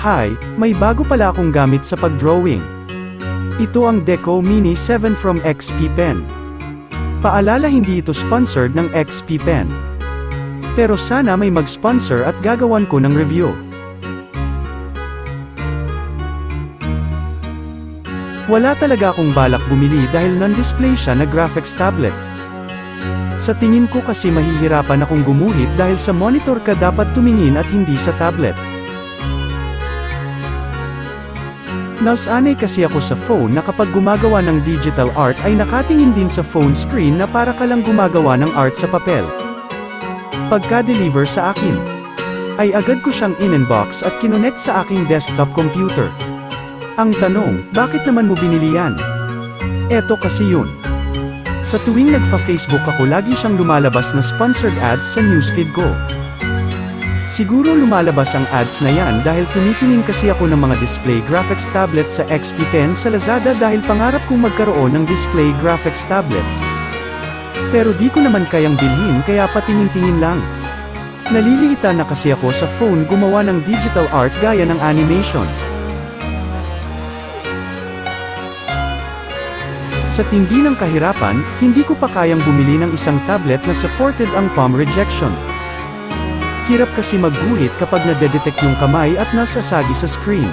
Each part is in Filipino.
Hi, may bago pala akong gamit sa pagdrawing. Ito ang Deco Mini 7 from XP Pen. Paalala hindi ito sponsored ng XP Pen. Pero sana may mag-sponsor at gagawan ko ng review. Wala talaga akong balak bumili dahil non-display siya na graphics tablet. Sa tingin ko kasi mahihirapan akong gumuhit dahil sa monitor ka dapat tumingin at hindi sa tablet. Nasanay kasi ako sa phone na kapag gumagawa ng digital art ay nakatingin din sa phone screen na para ka lang gumagawa ng art sa papel. Pagka-deliver sa akin, ay agad ko siyang in-inbox at kinonect sa aking desktop computer. Ang tanong, bakit naman mo binili yan? Eto kasi yun. Sa tuwing nagfa-Facebook ako lagi siyang lumalabas na sponsored ads sa newsfeed ko. Siguro lumalabas ang ads na yan dahil tumitingin kasi ako ng mga display graphics tablet sa XP Pen sa Lazada dahil pangarap kong magkaroon ng display graphics tablet. Pero di ko naman kayang bilhin kaya patingin-tingin lang. Naliliitan na kasi ako sa phone gumawa ng digital art gaya ng animation. Sa tindi ng kahirapan, hindi ko pa kayang bumili ng isang tablet na supported ang palm rejection. Hirap kasi magguhit kapag nadedetect yung kamay at nasasagi sa screen.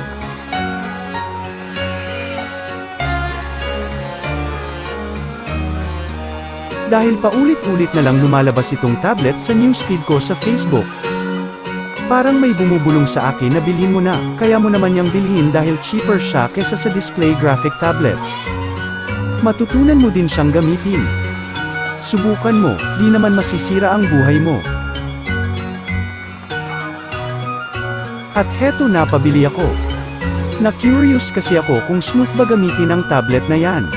Dahil paulit-ulit na lang lumalabas itong tablet sa newsfeed ko sa Facebook. Parang may bumubulong sa akin na bilhin mo na, kaya mo naman niyang bilhin dahil cheaper siya kesa sa display graphic tablet. Matutunan mo din siyang gamitin. Subukan mo, di naman masisira ang buhay mo. At heto na pabili ako. Na-curious kasi ako kung smooth ba gamitin ang tablet na yan.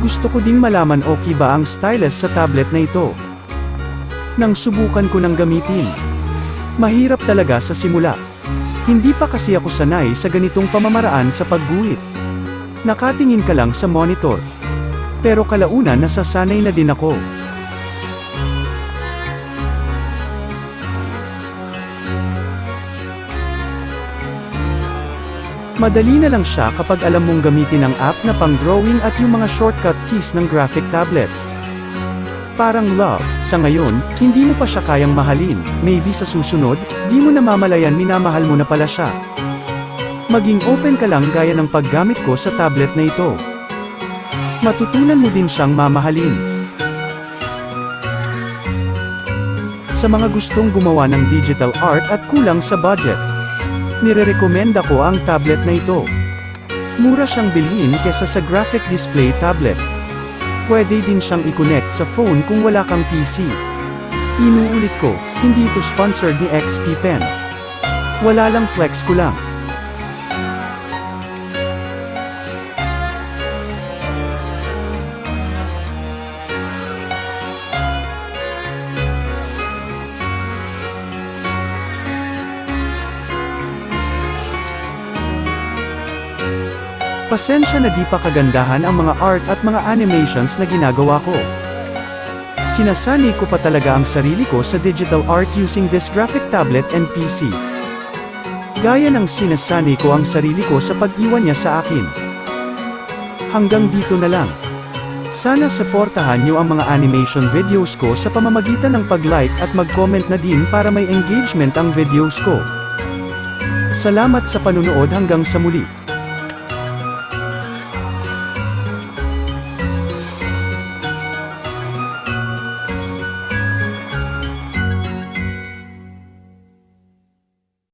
Gusto ko ding malaman okay ba ang stylus sa tablet na ito. Nang subukan ko ng gamitin. Mahirap talaga sa simula. Hindi pa kasi ako sanay sa ganitong pamamaraan sa pagguhit. Nakatingin ka lang sa monitor. Pero kalaunan nasasanay na din ako. Madali na lang siya kapag alam mong gamitin ang app na pang drawing at yung mga shortcut keys ng graphic tablet. Parang love, sa ngayon, hindi mo pa siya kayang mahalin, maybe sa susunod, di mo namamalayan minamahal mo na pala siya. Maging open ka lang gaya ng paggamit ko sa tablet na ito. Matutunan mo din siyang mamahalin. Sa mga gustong gumawa ng digital art at kulang sa budget, Nirerekomenda ko ang tablet na ito. Mura siyang bilhin kesa sa graphic display tablet. Pwede din siyang i-connect sa phone kung wala kang PC. Inuulit ko, hindi ito sponsored ni XP Pen. Wala lang flex ko lang. Pasensya na di pa kagandahan ang mga art at mga animations na ginagawa ko. Sinasani ko pa talaga ang sarili ko sa digital art using this graphic tablet and PC. Gaya ng sinasani ko ang sarili ko sa pag-iwan niya sa akin. Hanggang dito na lang. Sana suportahan niyo ang mga animation videos ko sa pamamagitan ng pag-like at mag-comment na din para may engagement ang videos ko. Salamat sa panunood hanggang sa muli.